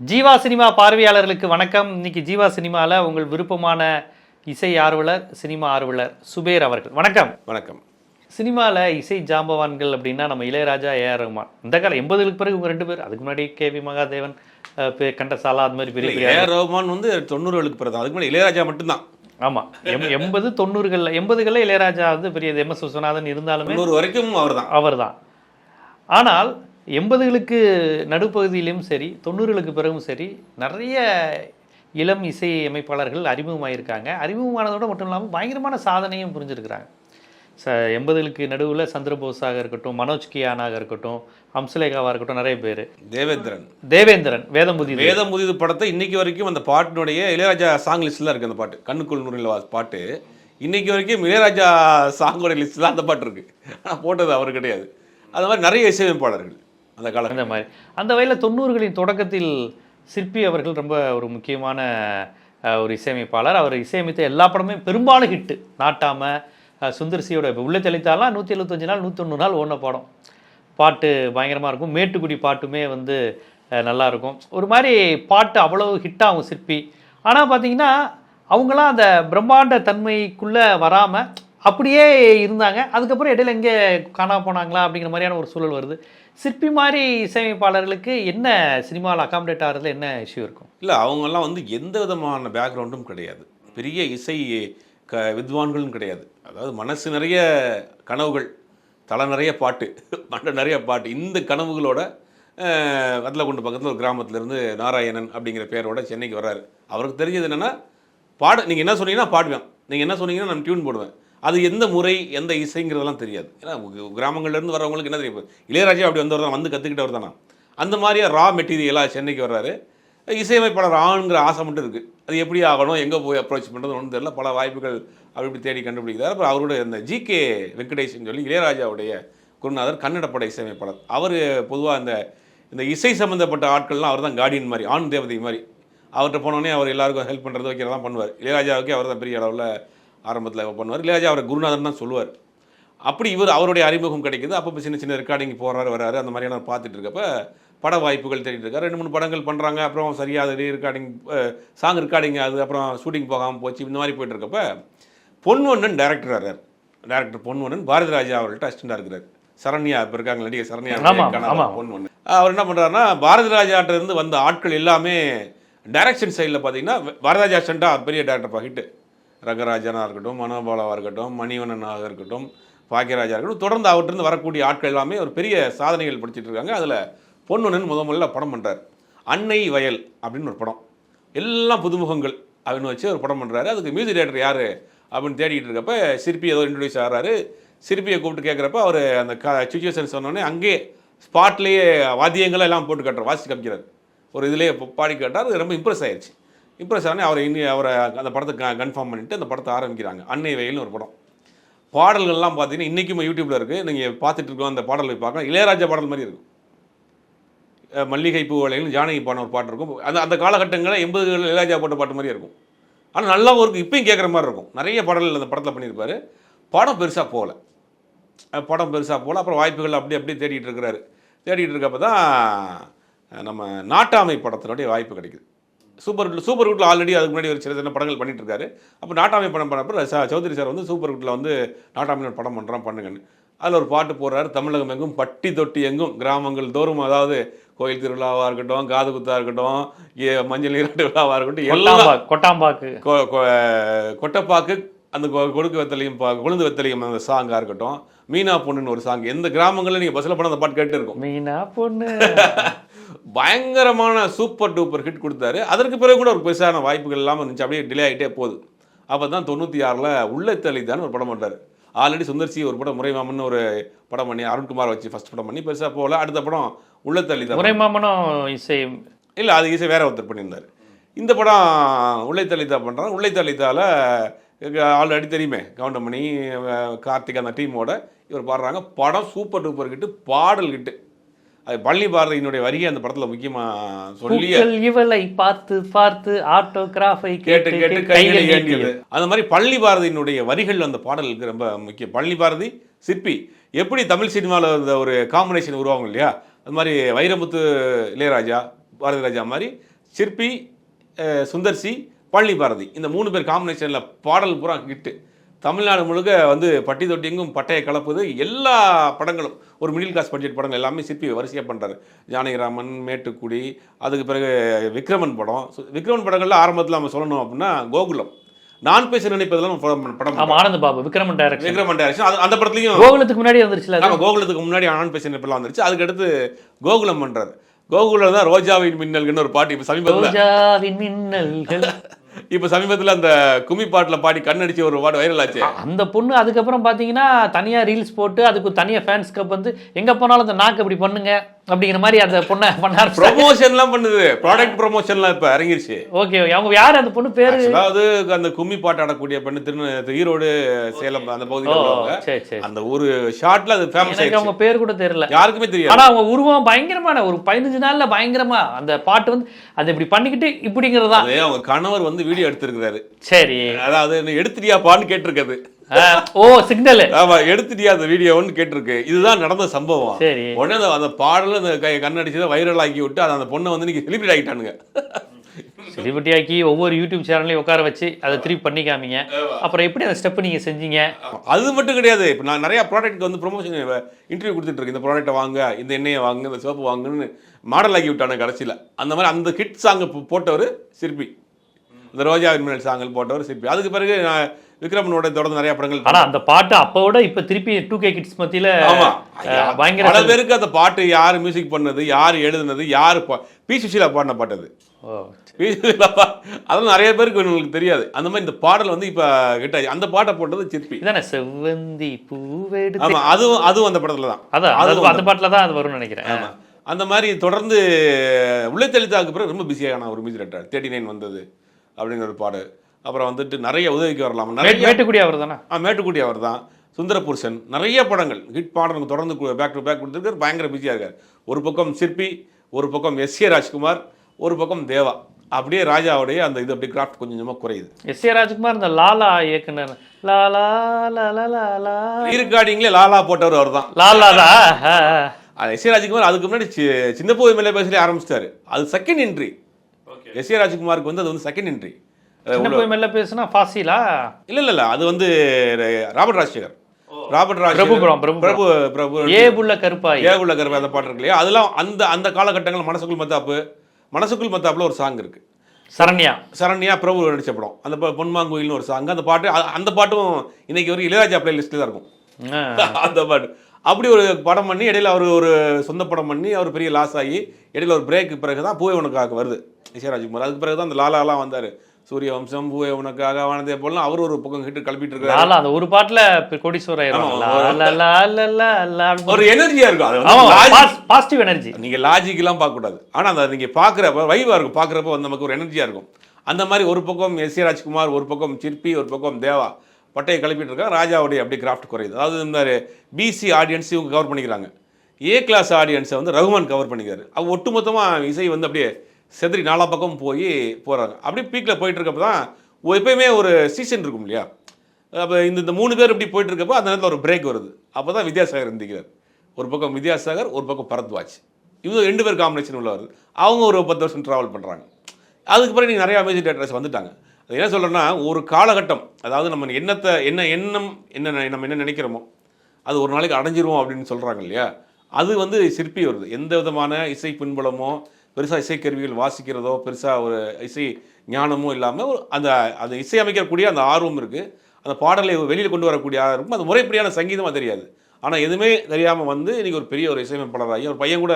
Jeeva cinema பார்வையாளர்களுக்கு வணக்கம். இன்னைக்கு ஜீவா சினிமாவில் உங்கள் விருப்பமான இசை ஆர்வலர் சினிமா ஆர்வலர் சுபேர் அவர்கள். வணக்கம். வணக்கம். சினிமாவில் இசை ஜாம்பவான்கள் அப்படின்னா நம்ம இளையராஜா ஏஆர் ரஹ்மான் இந்த காலம் எண்பதுகளுக்கு பிறகு இவங்க ரெண்டு பேர் அதுக்கு முன்னாடி கே. வி. மகாதேவன் கண்டசாலா அது மாதிரி பெரிய ஏஆர் ரஹ்மான் வந்து தொண்ணூறுகளுக்கு பிறகு அதுக்கு முன்னாடி இளையராஜா மட்டும்தான். ஆமாம் எம் எண்பது தொண்ணூறுகளில் எண்பதுகளில் இளையராஜா வந்து பெரிய எம். எஸ். விஸ்வநாதன் இருந்தாலுமே தொண்ணூறு வரைக்கும் அவர் தான் அவர்தான். ஆனால் எண்பதுகளுக்கு நடுப்பகுதியிலும் சரி தொண்ணூறுகளுக்கு பிறகும் சரி நிறைய இளம் இசை அமைப்பாளர்கள் அறிமுகமாயிருக்காங்க. அறிமுகமானதோட மட்டும் இல்லாமல் பயங்கரமான சாதனையும் புரிஞ்சிருக்கிறாங்க. ச எண்பதுகளுக்கு நடுவில் சந்திரபோஸாக இருக்கட்டும் மனோஜ் கியானாக இருக்கட்டும் ஹம்சலேகாவாக இருக்கட்டும் நிறைய பேர். தேவேந்திரன். தேவேந்திரன் வேதம்புதி வேதம் முதிது படத்தை இன்னைக்கு வரைக்கும் அந்த பாட்டினுடைய இளையராஜா சாங் லிஸ்ட்ல இருக்கு அந்த பாட்டு. கண்ணுக்குள் நூறில் பாட்டு. இன்னைக்கு வரைக்கும் இளையராஜா சாங்கோட லிஸ்ட்ல அந்த பாட்டு இருக்கு. ஆனா போட்டது அவர் கிடையாது. அது மாதிரி நிறைய இசையமைப்பாளர்கள். அந்த காலம் அந்த மாதிரி. அந்த வகையில் தொண்ணூறுகளின் தொடக்கத்தில் சிற்பி அவர்கள் ரொம்ப ஒரு முக்கியமான ஒரு இசையமைப்பாளர். அவர் இசையமைத்த எல்லா படமே பெரும்பாலும் ஹிட்டு. நாட்டாம சுந்தர்சியோட உள்ளே தெளித்தாலாம் நூற்றி எழுபத்தஞ்சு நாள் நூற்றொன்று நாள் ஓன படம். பாட்டு பயங்கரமாக இருக்கும். மேட்டுக்குடி பாட்டுமே வந்து நல்லாயிருக்கும் ஒரு மாதிரி பாட்டு அவ்வளோ ஹிட்டாகும் சிற்பி. ஆனால் பார்த்தீங்கன்னா அவங்களாம் அந்த பிரம்மாண்ட தன்மைக்குள்ளே வராமல் அப்படியே இருந்தாங்க. அதுக்கப்புறம் இடையில எங்கே காணா போனாங்களா அப்படிங்கிற மாதிரியான ஒரு சூழல் வருது. சிற்பி மாதிரி இசையமைப்பாளர்களுக்கு என்ன சினிமாவில் அகாமடேட் ஆகிறதுல என்ன இஷ்யூ இருக்கும்? இல்லை அவங்கெல்லாம் வந்து எந்த விதமான பேக்ரவுண்டும் கிடையாது. பெரிய இசை க வித்வான்களும் கிடையாது. அதாவது மனசு நிறைய கனவுகள் தலை நிறைய பாட்டு மண்டை நிறைய பாட்டு இந்த கனவுகளோட வத்தலக்குண்டு பக்கத்தில் ஒரு கிராமத்துலேருந்து நாராயணன் அப்படிங்கிற பேரோட சென்னைக்கு வர்றாரு. அவருக்கு தெரிஞ்சது என்னென்னா பாடு நீங்கள் என்ன சொன்னீங்கன்னா பாடுவேன். நீங்கள் என்ன சொன்னீங்கன்னா நான் டியூன் போடுவேன். அது எந்த முறை எந்த இசைங்கிறதெல்லாம் தெரியாது. ஏன்னா கிராமங்கள்லேருந்து வரவங்களுக்கு என்ன தெரியும்? இளையராஜா அப்படி வந்தவர் தான் வந்து கற்றுக்கிட்டவர் தானா? அந்த மாதிரியே ரா மெட்டீரியலாக சென்னைக்கு வர்றாரு. இசையமைப்பாளர் ஆணுங்கிற ஆசை மட்டும் இருக்குது அது எப்படி ஆகணும் எங்கே போய் அப்ரோச் பண்ணுறது ஒன்றும் தெரியல. பல வாய்ப்புகள் அப்படி இப்படி தேடி கண்டுபிடிக்கிறார். அப்புறம் அவருடைய அந்த ஜிகே வெங்கடேஷன் சொல்லி இளையராஜாவுடைய குருநாதர் கன்னட பட இசையமைப்பாளர். அவர் பொதுவாக அந்த இந்த இசை சம்மந்தப்பட்ட ஆட்கள்லாம் அவர் தான் கார்டியன் மாதிரி ஆண் தேவதை மாதிரி. அவர்கிட்ட போனோடனே அவர் எல்லாருக்கும் ஹெல்ப் பண்ணுறது வைக்கிறதான் பண்ணுவார். இளையராஜாவுக்கே அவர் தான் பெரிய அளவில் ஆரம்பத்தில் பண்ணுவார். இளையராஜா அவரை குருநாதன் தான் சொல்லுவார். அப்படி இவர் அவருடைய அறிமுகம் கிடைக்குது. அப்பப்போ சின்ன சின்ன ரெக்கார்டிங் போகிறாரு வராரு அந்த மாதிரியான பார்த்துட்டு இருக்கப்ப பட வாய்ப்புகள் தேடிட்டு இருக்காரு ரெண்டு மூணு படங்கள் பண்ணுறாங்க அப்புறம் சரியா அது ரெக்கார்டிங் சாங் ரெக்கார்டிங் அது அப்புறம் ஷூட்டிங் போகாமல் போச்சு இந்த மாதிரி போயிட்டு இருக்கப்ப பொன்வண்ணன் டேரக்டர் வர்றார் டேரக்டர் பொன்வண்ணன் பாரதி ராஜா அவர்கள்ட்ட அசிஸ்டண்டாக இருக்கிறார். சரண்யா இப்போ இருக்காங்க நடிகை சரண்யா. பொன்வண்ணன். அவர் என்ன பண்ணுறாருன்னா பாரதி ராஜாட்ட இருந்து வந்த ஆட்கள் எல்லாமே டைரக்ஷன் சைடில் பார்த்தீங்கன்னா பாரதி ராஜா அசிஸ்டண்ட்டாக பெரிய டேரக்டர் ஹிட்டு ரங்கராஜனாக இருக்கட்டும் மனோபாலாவாக இருக்கட்டும் மணிவண்ணனாக இருக்கட்டும் பாக்கியராஜா இருக்கட்டும் தொடர்ந்து அவர்கிட்ட வரக்கூடிய ஆட்கள் எல்லாமே ஒரு பெரிய சாதனைகள் படிச்சுட்டு இருக்காங்க. அதில் பொன்வண்ணன் முத முதல்ல படம் பண்ணுறார் அன்னை வயல் அப்படின்னு ஒரு படம். எல்லாம் புதுமுகங்கள் அப்படின்னு வச்சு ஒரு படம் பண்ணுறாரு அதுக்கு மியூசிக் டேரக்டர் யார் அப்படின்னு தேடிட்டு இருக்கப்ப சிற்பி ஏதோ இன்ட்ரடியூஸ் ஆகிறாரு. சிற்பியை கூப்பிட்டு கேட்குறப்ப அவர் அந்த க சுச்சுவேஷன் சொன்னோடனே அங்கேயே ஸ்பாட்லேயே வாத்தியங்களை எல்லாம் போட்டு காட்டுறார். வாசிச்சு காமிக்கிறார். ஒரு இதுலேயே பாடி கேட்டார் ரொம்ப இம்ப்ரெஸ் ஆயிடுச்சு இம்ப்ரெஸ் ஆனால் அவரை இனி அவரை அந்த படத்தை கன்ஃபார்ம் பண்ணிட்டு அந்த படத்தை ஆரம்பிக்கிறாங்க. அன்னை வயல்னு ஒரு படம். பாடல்கள்லாம் பார்த்தீங்கன்னா இன்றைக்கும் யூடியூப்பில் இருக்குது நீங்கள் பார்த்துட்டு இருக்கோம் அந்த பாடல் போய் பார்க்கலாம். இளையராஜா பாடல் மாதிரி இருக்கும். மல்லிகை பூ வலையில் ஜானகி பாடின ஒரு பாட்டு இருக்கும். அந்த அந்த காலகட்டங்களில் எண்பதுகள் இளையராஜா போட்ட பாட்டு மாதிரி இருக்கும். ஆனால் நல்லாவும் இருக்கும் இப்பயும் கேட்குற மாதிரி இருக்கும். நிறைய பாடல்கள் அந்த படத்தில் பண்ணியிருப்பாரு. படம் பெருசாக போகல. படம் பெருசாக போகல. அப்புறம் வாய்ப்புகள் அப்படி அப்படியே தேடிட்டு இருக்கிறாரு. தேடிட்டு இருக்கப்போ தான் நம்ம நாட்டாமை படத்தினுடைய வாய்ப்பு கிடைக்குது. சூப்பர் சூப்பர் ஹிட்டில் ஆல்ரெடி அதுக்கு முன்னாடி ஒரு சின்ன சின்ன படங்கள் பண்ணிட்டு இருக்காரு அப்போ நாட்டாமை படம் பண்ணப்போ சௌத்ரி சார் வந்து சூப்பர் ஹிட்டில் வந்து நாட்டாமை படம் பண்ணுறான் பண்ணுங்கன்னு. அதில் ஒரு பாட்டு போடுறாரு தமிழகம் எங்கும் பட்டி தொட்டி எங்கும் கிராமங்கள் தோறும் அதாவது கோயில் திருவிழாவாக இருக்கட்டும் காது குத்தாக இருக்கட்டும் மஞ்சள் நீராட்டு விழாவாக இருக்கட்டும் எல்லாம் கொட்டாம்பாக்கு கொட்டைப்பாக்கு அந்த கொடுக்கு வெத்தலையும் பா கொழுந்து வெத்தலையும் அந்த சாங்காக இருக்கட்டும். மீனா பொண்ணுன்னு ஒரு சாங் எந்த கிராமங்களில் நீங்கள் பஸ்ஸில் போனால் அந்த பாட்டு கேட்டு இருக்கும் மீனா பொண்ணு. பயங்கரமான சூப்பர் டூப்பர் ஹிட் கொடுத்தாரு. அதற்கு பிறகு கூட ஒரு பெருசான வாய்ப்புகள் இல்லாமல் இருந்துச்சு. அப்படியே டிலே ஆகிட்டே போகுது. அப்போ தான் தொண்ணூற்றி ஆறில் உள்ளத்தளிதான் ஒரு படம் பண்ணுறாரு ஆல்ரெடி சுந்தர்சி ஒரு படம் முறைமாமன் ஒரு படம் பண்ணி அருண்குமார் வச்சு ஃபர்ஸ்ட் படம் பண்ணி பெருசாக போகல. அடுத்த படம் உள்ளத்தளிதான் முறைமாமனும் இசை இல்லை அது ஈஸியாக வேற ஒருத்தர் பண்ணியிருந்தார். இந்த படம் உள்ளை தலிதா பண்ணுறாங்க உள்ளை தலிதாவில் ஆல்ரெடி தெரியுமே கவுண்டமணி கார்த்திக் அந்த டீமோட இவர் பாடுறாங்க. படம் சூப்பர் டூப்பர் கிட்டு பாடல் கிட்டு அது பழனி பாரதியினுடைய வரியை அந்த படத்தில் முக்கியமாக சொல்லி இவளை பார்த்து பார்த்து ஆட்டோகிராஃபை கேட்டு கேட்டு கைகளை ஏண்டியது அந்த மாதிரி பழனி பாரதியினுடைய வரிகள் அந்த பாடலுக்கு ரொம்ப முக்கியம். பழனி பாரதி சிற்பி எப்படி தமிழ் சினிமாவில் இந்த ஒரு காம்பினேஷன் உருவாகும் இல்லையா? அது மாதிரி வைரமுத்து இளையராஜா பாரதி ராஜா மாதிரி சிற்பி சுந்தர்சி பழனி பாரதி. இந்த மூணு பேர் காம்பினேஷனில் பாடல் பூரா ஹிட்டு தமிழ்நாடு முழுக்க வந்து பட்டி தொட்டிங்கும் பட்டையை கலப்புது எல்லா படங்களும் ஒரு மிடில் கிளாஸ் பட்ஜெட் படங்கள் எல்லாமே சிற்பி வரிசையாக பண்ணுறாரு ஜானகிராமன் மேட்டுக்குடி அதுக்கு பிறகு விக்ரமன் படம். விக்ரமன் படங்கள்ல ஆரம்பத்தில் நம்ம சொல்லணும் அப்படின்னா கோகுலம். நான் பேச நினைப்பதெல்லாம் படம் ஆமா ஆனந்த் பாபு விக்ரமன் டைரக்ஷன் விக்ரமன் டைரக்ஷன் அது அந்த படத்துலையும் கோகுலத்துக்கு முன்னாடி வந்துருச்சுல? ஆமா கோகுலத்துக்கு முன்னாடி ஆனந்த் பேச நினைப்பெல்லாம் வந்துருச்சு. அதுக்கடுத்து கோகுலம் பண்றாரு. கோகுலம் தான் ரோஜாவின் மின்னல்கள்னு ஒரு பாட்டு இப்போ சமீபத்தில் ரோஜாவின் மின்னல்கள். இப்போ சமீபத்தில் அந்த கும்மி பாட்டில் பாடி கண்ணடிச்சு ஒரு பாட்டு வைரல் ஆச்சு அந்த பொண்ணு அதுக்கப்புறம் பார்த்தீங்கன்னா தனியா ரீல்ஸ் போட்டு அதுக்கு தனியா ஃபேன்ஸ் கப் வந்து எங்க போனாலும் அந்த நாக்கு இப்படி பண்ணுங்க. அப்படிங்கிற மாதிரி அந்த பொண்ணை பண்ண ஆரம்பிச்சாங்க ப்ரொமோஷன்லாம் பண்ணுது. ப்ராடக்ட் ப்ரொமோஷன்லாம் இப்போ இறங்கிருச்சு. ஓகே அவங்க யாரு? அந்த பொண்ணு பேரு? அதாவது அந்த கும்மி பாட்டு ஆடக்கூடிய பெண்ணு திரு ஈரோடு சேலம் அந்த பகுதியில் அந்த ஒரு ஷார்ட்ல அது ஃபேமஸ் எனக்கு அவங்க பேர் கூட தெரியல. யாருக்குமே தெரியாது. ஆனா அவங்க உருவம் பயங்கரமான ஒரு பதினஞ்சு நாள்ல பயங்கரமா அந்த பாட்டு வந்து அது இப்படி பண்ணிக்கிட்டு இப்படிங்கிறது அவங்க கணவர் வந்து வீடியோ எடுத்திருக்கிறாரு. சரி. அதாவது எடுத்துட்டியாப்பான்னு கேட்டிருக்காது அஹ், ஓ சிக்னல். ஆமா எடுத்துட்டியா அந்த வீடியோன்னு கேட்டிருக்கு. இதுதான் நடந்த சம்பவம். சரி. உடனே அந்த- பாடல அந்த கண்ணடிச்சு வைரல் ஆக்கி விட்டு அது அந்த பொண்ணை வந்து இன்னைக்கு செலிபிரேட் ஆகிட்டானுங்க செலிபிரிட்டி ஆக்கி ஒவ்வொரு யூடியூப் சேனல்லையும் உட்கார வச்சு அதை திருப்பி பண்ணி காமிங்க அப்புறம் எப்படி அந்த ஸ்டெப் நீங்க செஞ்சீங்க? அது மட்டும் கிடையாது. இப்போ நான் நிறைய ப்ராடக்ட்க்கு வந்து ப்ரொமோஷன் இன்டர்வியூ கொடுத்துட்டு இருக்கேன். இந்த ப்ராடக்ட்டை வாங்க இந்த எண்ணெயை வாங்க இந்த சோப்பு வாங்குன்னு மாடல் ஆக்கி விட்டானு கடைசியில். அந்த மாதிரி அந்த ஹிட் சாங் போட்டவர் சிற்பி. இந்த ரோஜா மின்னல் சாங்கல் போட்டவர் சிற்பி. அதுக்கு பிறகு நான் விக்ரமனோட தொடர்ந்து நிறைய படங்கள் ஆனா அந்த பாட்டு அப்போட இப்ப திருப்பி டூ கே கிட்ஸ் மத்தியில பயங்கர பல பேருக்கு அந்த பாட்டு யார் மியூசிக் பண்ணது யார் எழுதுனது யார் பா- சுஷீலா பாடின பாட்டு அது. பி சுஷீலா அதெல்லாம் நிறைய பேருக்கு உங்களுக்கு தெரியாது. அந்த மாதிரி இந்த பாடல் வந்து இப்போ கிட்ட அந்த பாட்டை போட்டது சிற்பி. இதானே செவ்வந்தி பூவெடுத்து ஆமா அதுவும் அதுவும் அந்த படத்துல தான். அதான் அந்த பாட்டுல தான் அது வரும்னு நினைக்கிறேன். ஆமா. அந்த மாதிரி தொடர்ந்து உள்ளத்தெளித்தாக்கு பிறகு ரொம்ப பிஸியான ஒரு மியூசிக் டேரக்டர். தேர்ட்டி நைன் வந்தது அப்படிங்கிற ஒரு பாடு அப்புறம் வந்துட்டு நிறைய உதவிக்கு வரலாம். நிறைய மேட்டுக்குடி அவர் தானே? ஆ மேட்டுக்குடி அவர் தான். சுந்தரபுருஷன். நிறைய படங்கள். ஹிட் பாடலுக்கு தொடர்ந்து பேக் டு பேக் கொடுத்துருக்காரு. பயங்கர பிஸியாக இருக்கார். ஒரு பக்கம் சிற்பி ஒரு பக்கம் எஸ் ஏ ராஜ்குமார் ஒரு பக்கம் தேவா. அப்படியே ராஜாவுடைய அந்த இது அப்படி கிராஃப்ட் கொஞ்சம் கொஞ்சமாக குறையுது. எஸ் ஏ ராஜ்குமார் இந்த லாலா இயக்குனர். லாலா லாலா லாலா ஈர்க்காடிங்களே லாலா போட்டவர் அவர் தான். லாலாதா எஸ் ஏ ராஜ்குமார் அதுக்கு முன்னாடி சி- சின்ன போய் மேலே பேசலே ஆரம்பிச்சிட்டாரு. அது செகண்ட் என்ட்ரி எஸ் ஏ ராஜ்குமாருக்கு வந்து அது வந்து செகண்ட் என்ட்ரி மெல்ல பேசுனா ஃபாசிலா? இல்ல இல்ல இல்ல அது வந்து ராபர்ட் ராஜசேகர். ராபர்ட் ராஜ். பிரபு பிரபு ஏ புள்ள கருப்பாய். கருப்பு அந்த பாட்டு இருக்கு இல்லையா அதெல்லாம் அந்த அந்த காலகட்டங்கள் மனசுக்குள் மத்தாப்பு மனசுக்குள் மத்தாப்புல ஒரு சாங் இருக்கு. சரண்யா. சரண்யா பிரபு நடிச்ச படம். அந்த பொன்மாங்குயில்னு ஒரு சாங் அந்த பாட்டு அந்த பாட்டும் இன்னைக்கு வரைக்கும் இளையராஜா பிளே லிஸ்ட்ல தான் இருக்கும். அந்த பாட்டு. அப்படி ஒரு படம் பண்ணி இடையில அவர் ஒரு சொந்த படம் பண்ணி அவர் பெரிய லாஸ் ஆகி இடையில ஒரு பிரேக்கு பிறகு தான் பூவே உனக்காக வருது. இசைராஜ்குமார் அதுக்கு பிறகு தான் அந்த லாலாலாம் வந்தார். சூரிய வம்சம் பூவே உனக்காக வானதே போலாம் அவர் ஒரு பக்கம் ஹிட் கிளப்பிட்டு இருக்காரு அந்த ஒரு பாட்டுல கோடீஸ்வரர். ஒரு எனர்ஜியா இருக்கும். பாசிட்டிவ் எனர்ஜி நீங்க லாஜிக்கெல்லாம் பார்க்க கூடாது ஆனா அந்த நீங்க பாக்குறப்ப வைவா இருக்கும். பாக்குறப்ப வந்து நமக்கு ஒரு எனர்ஜியா இருக்கும். அந்த மாதிரி ஒரு பக்கம் எஸ் ஏ ராஜ்குமார் ஒரு பக்கம் சிற்பி ஒரு பக்கம் தேவா. பட்டையை கிளப்பிட்டு இருக்காங்க ராஜாவுடைய அப்படி கிராஃப்ட் குறையுது. அதாவது இந்த பிசி ஆடியன்ஸ் இவங்க கவர் பண்ணிக்கிறாங்க. ஏ கிளாஸ் ஆடியன்ஸை வந்து ரகுமான் கவர் பண்ணிக்கிறாரு. அவ ஒட்டுமொத்தமா இசை வந்து அப்படியே செதறி நாலா பக்கம் போய் போகிறாங்க அப்படியே பீக்கில் போயிட்டுருக்கப்ப தான் எப்பயுமே ஒரு சீசன் இருக்கும் இல்லையா? அப்போ இந்த இந்த மூணு பேர் இப்படி போயிட்டுருக்கப்போ அந்த நேரத்தில் ஒரு பிரேக் வருது. அப்போ தான் வித்யாசாகர் இருந்திக்கிறார் ஒரு பக்கம் வித்யாசாகர் ஒரு பக்கம் பரத்வாஜ். இவங்க ரெண்டு பேர் காம்பினேஷன் உள்ளவர் அவங்க ஒரு பத்து வருஷம் ட்ராவல் பண்ணுறாங்க அதுக்கு பிறகு நீங்கள் நிறையா அமேசிங் டேரக்டர்ஸ் வந்துட்டாங்க. அது என்ன சொல்கிறேன்னா ஒரு காலகட்டம் அதாவது நம்ம எண்ணத்தை என்ன எண்ணம் என்ன நெ- நம்ம என்ன நினைக்கிறோமோ அது ஒரு நாளைக்கு அடைஞ்சிருவோம் அப்படின்னு சொல்கிறாங்க இல்லையா? அது வந்து சிற்பி வருது. எந்த விதமான இசை பின்புலமோ பெருசாக இசைக்கருவிகள் வாசிக்கிறதோ பெருசாக ஒரு இசை ஞானமோ இல்லாமல் அந்த அந்த இசை அமைக்கக்கூடிய அந்த ஆர்வம் இருக்குது அந்த பாடலை வெளியில் கொண்டு வரக்கூடிய ஆர்வம் அது முறைப்படியான சங்கீதமாக தெரியாது. ஆனால் எதுவுமே தெரியாமல் வந்து இன்னைக்கு ஒரு பெரிய ஒரு இசையமைப்பாளராகி ஒரு பையன் கூட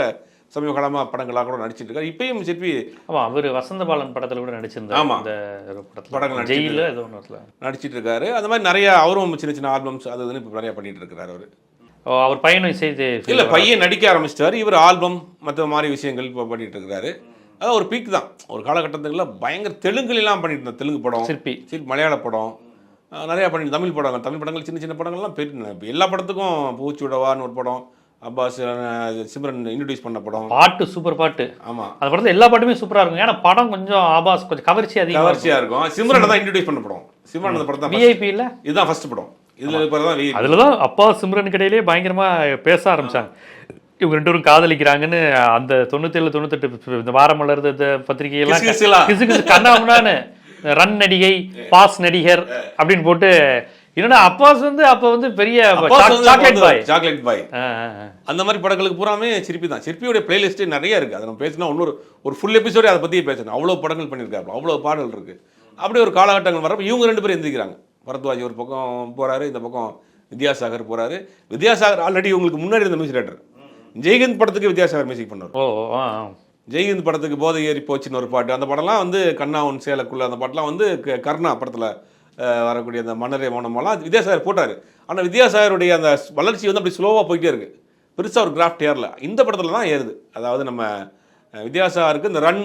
சமீப காலமாக படங்களாக கூட நடிச்சிட்டு இருக்காரு. இப்பயும் சிற்பி ஆமா அவரு வசந்த பாலன் படத்துல கூட நடிச்சிருந்தாரு. ஆமா. இந்த படங்கள் படத்துல. நடிச்சிட்டு ஜெயில ஏதோ ஒன்று நடிச்சிட்டு இருக்காரு. அந்த மாதிரி நிறைய அவரும் சின்ன சின்ன ஆல்பம்ஸ் அது இதுன்னு இப்போ நிறைய பண்ணிட்டு இருக்காரு அவர். அவர் பையனும் இசை இல்ல பையன் நடிக்க ஆரம்பிச்சிட்டாரு. இவர் ஆல்பம் மற்ற மாதிரி விஷயங்கள் இப்போ பண்ணிட்டு இருக்கிறாரு அதான் ஒரு பீக் தான். ஒரு காலகட்டத்துக்குள்ள பயங்கர தெலுங்குலாம் பண்ணிட்டு இருந்தார் தெலுங்கு படம் சிற்பி. மலையாள படம் நிறைய பண்ணி தமிழ் படங்கள் தமிழ் படங்கள் சின்ன சின்ன படங்கள்லாம் பெரிய எல்லா படத்துக்கும் பூச்சுடவான்னு ஒரு படம் அப்பாஸ் சிம்ரன் இன்ட்ரடியூஸ் பண்ண படம். பாட்டு சூப்பர் பாட்டு. ஆமா. அந்த படத்துல எல்லா பாட்டுமே சூப்பரா இருக்கும். ஏன்னா படம் கொஞ்சம் ஆபாஸ் கொஞ்சம் கவர்ச்சி அதிகமா கவர்ச்சியா இருக்கும். சிம்ரன் தான் இன்ட்ரடியூஸ் பண்ண படம். சிம்ரன் அந்த படம் தான். விஐபி இல்ல இதுதான் ஃபர்ஸ்ட் படம். அதுல தான் அப்பா சிம்ரன் கடையிலேயே பயங்கரமா பேச ஆரம்பிச்சாங்க. இவங்க ரெண்டு பேரும் காதலிக்கிறாங்கன்னு அந்த தொண்ணூத்தேழு தொண்ணூத்தெட்டு இந்த வாரம் மலர்ந்த இந்த பத்திரிகையெல்லாம் கிசு. கிசு கண்ணாமுன்னான்னு ரன் நடிகை பாஸ் நடிகர் அப்படின்னு போட்டு என்னன்னா அப்பாஸ் வந்து அப்ப வந்து பெரிய சாக்லேட் பாய் சாக்லேட் பாய் அந்த மாதிரி படங்களுக்கு பூராமே சிற்பி தான். சிற்பியோட பிளேலிஸ்ட்டு நிறைய இருக்குது அதை நம்ம பேசினா இன்னொரு ஒரு ஃபுல் எபிசோடே அதை பற்றியே பேசணும். அவ்வளோ படங்கள் பண்ணியிருக்காரு அவ்வளோ பாடல் இருக்குது அப்படி ஒரு காலகட்டங்கள் வரப்போ இவங்க ரெண்டு பேரும் எந்திரிக்கிறாங்க. பரத்வாஜ் ஒரு பக்கம் போகிறாரு இந்த பக்கம் வித்யாசாகர் போகிறாரு வித்யாசாகர் ஆல்ரெடி இவங்களுக்கு முன்னாடி இருந்த மியூசிக் டேரக்டர் ஜெய்ஹிந்த் படத்துக்கு வித்யாசாகர் மியூசிக் பண்ணார். ஓ. ஜெய்ஹிந்த் படத்துக்கு போதை ஏறி போச்சுன்னு ஒரு பாட்டு. அந்த படம்லாம் வந்து கண்ணா உன் சேலக்குள்ள அந்த பாட்டெலாம் வந்து கர்ணா படத்தில் வரக்கூடிய அந்த மன்னரே மௌனமெல்லாம் வித்யாசாகர் போட்டார். ஆனால் வித்யாசாகருடைய அந்த வளர்ச்சி வந்து அப்படி ஸ்லோவாக போயிட்டே இருக்கு. பெருசாக ஒரு கிராஃப்ட் ஏறல. இந்த படத்தில் தான் ஏறுது. அதாவது நம்ம வித்யாசாகருக்கு இந்த ரன்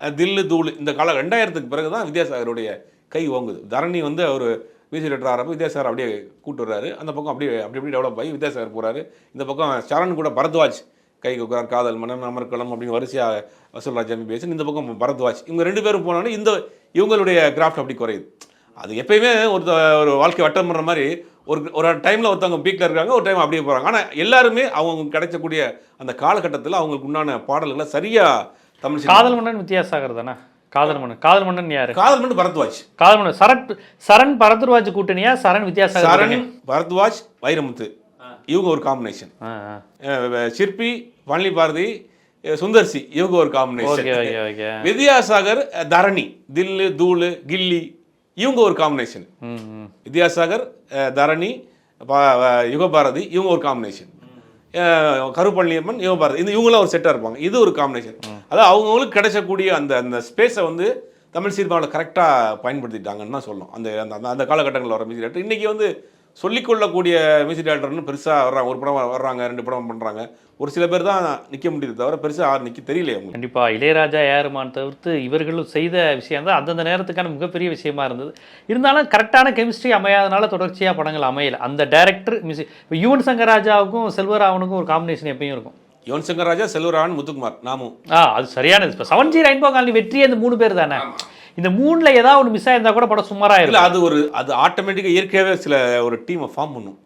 தில்லு தூள் இந்த கால ரெண்டாயிரத்துக்கு பிறகு தான் வித்யாசாகருடைய கை ஓங்குது. தரணி வந்து அவர் மியூசிக் டேரக்டர் ஆகிறப்ப வித்யாசாகர் அப்படியே கூட்டு வர்றாரு. அந்த பக்கம் அப்படியே அப்படி அப்படி டெவலப் ஆகி வித்யாசாகர் போகிறாரு இந்த பக்கம் சரண் கூட பரத்வாஜ் கை கொக்குறார் காதல் மனம் அமர்கலம் அப்படின்னு வரிசையாக வசூல் பேசி இந்த பக்கம் பரத்வாஜ். இவங்க ரெண்டு பேரும் போனோன்னே இந்த இவங்களுடைய கிராஃப்ட் அப்படி குறையுது. அது எப்பயுமே ஒரு ஒரு வாழ்க்கை வட்டம் பண்ணுற மாதிரி ஒரு ஒரு டைமில் ஒருத்தவங்க பீக்கில் இருக்காங்க ஒரு டைம் அப்படியே போகிறாங்க ஆனால் எல்லாருமே அவங்க கிடைச்சக்கூடிய அந்த காலகட்டத்தில் அவங்களுக்கு உண்டான பாடல்களை சரியாக தமிழ் காதல் மன்னன் வித்யாசாகர் தானே? காதல் மன்னன். காதல் மன்னன் யாரு? காதல் மட்டும் பரத்வாஜ். காதல் மன்னன். சரண் சரண் பரத்வாஜ் கூட்டணியா? சரண் வித்யாசாகர் சரண்? பரத்வாஜ் வைரமுத்து. இவங்க ஒரு காம்பினேஷன். சிற்பி பழனி பாரதி சுந்தர்சி இவங்க ஒரு காம்பினேஷன் வித்யாசாகர் தரணி தில்லு தூளு கில்லி இவங்க ஒரு காம்பினேஷன் வித்யாசாகர் தரணி யுகபாரதி இவங்க ஒரு காம்பினேஷன் கருப்பழனியம்மன் யுகபாரதி. இந்த இவங்களாம் ஒரு செட்டாக இருப்பாங்க. இது ஒரு காம்பினேஷன் அதாவது அவங்கவுங்களுக்கு கிடைச்சக்கூடிய அந்த அந்த ஸ்பேஸை வந்து தமிழ் சினிமாவில் கரெக்டாக பயன்படுத்திட்டாங்கன்னு தான் சொல்லணும். அந்த அந்த- அந்த அந்த காலகட்டங்களில் வர மியூசிக் டேரக்டர் இன்றைக்கி வந்து சொல்லிக்கொள்ளக்கூடிய மியூசிக் டேரக்டர்னு பெருசாக வர்றாங்க ஒரு படம் வர்றாங்க ரெண்டு படம் பண்ணுறாங்க ஒரு சில பேர் தான் நிற்க முடியுது தவிர பெருசாக யாரும் நிற்க தெரியல அவங்க கண்டிப்பா. இளையராஜா ஏறுமான் தவிர்த்து இவர்களும் செய்த விஷயம் தான் அந்தந்த நேரத்துக்கான மிகப்பெரிய விஷயமா இருந்தது. இருந்தாலும் கரெக்டான கெமிஸ்ட்ரி அமையாதனால தொடர்ச்சியா படங்கள் அமையல. அந்த டைரக்டர் மியூசிக் இப்போ யுவன் சங்கர் ராஜாவுக்கும் செல்வராவனுக்கும் ஒரு காம்பினேஷன் எப்பயும் இருக்கும். யுவன் சங்கர் ராஜா செல்வராமன் முத்துக்குமார் நாமும் ஆ அது சரியானது. இப்போ செவன் ஜி ரெயின்போ காலனி வெற்றி அந்த மூணு பேர் தானே? இந்த மூணுல ஏதாவது ஒன்று மிஸ் ஆயிருந்தா கூட படம் சுமாரா இல்லை அது ஒரு அது ஆட்டோமேட்டிக்காக இயற்கையாகவே சில ஒரு டீமை ஃபார்ம் பண்ணும்.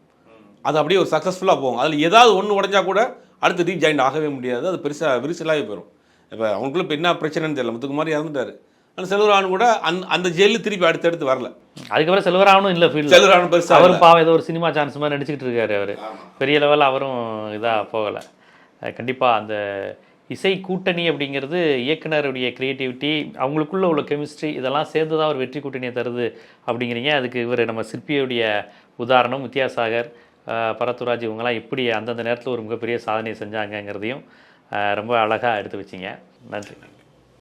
அது அப்படியே ஒரு சக்ஸஸ்ஃபுல்லாக போகும். அதில் ஏதாவது ஒன்று உடஞ்சா கூட அடுத்து ரீஜாயின் ஆகவே முடியாது. அது பெருசாக விரிசலாகவே போயிடும் இப்போ அவங்களுக்குள்ள இப்போ என்ன பிரச்சனைன்னு தெரியல. முத்துக்குமார் இறந்துட்டாரு. ஆனால் செல்வரான் கூட அந் அந்த ஜெல்லு திருப்பி அடுத்தடுத்து வரல. அதுக்கப்புறம் செல்வராவனும் இல்லை ஃபீல்டு செல்வரான் பெருசாக அவரும் பாவம் ஏதோ ஒரு சினிமா சான்ஸ் மாதிரி நடிச்சுக்கிட்டு இருக்காரு அவர். பெரிய லெவலில் அவரும் இதாக போகலை. கண்டிப்பாக அந்த இசை கூட்டணி அப்படிங்கிறது இயக்குனருடைய க்ரியேட்டிவிட்டி அவங்களுக்குள்ள உள்ள கெமிஸ்ட்ரி இதெல்லாம் சேர்ந்து தான் ஒரு வெற்றி கூட்டணியை தருது அப்படிங்கிறீங்க. அதுக்கு இவர் நம்ம சிற்பியுடைய உதாரணம் வித்யாசாகர் பரத்துராஜ் இவங்கெல்லாம் எப்படி அந்தந்த நேரத்தில் ஒரு மிகப்பெரிய சாதனை செஞ்சாங்கங்கிறதையும் ரொம்ப அழகாக எடுத்து வச்சிங்க. நன்றி.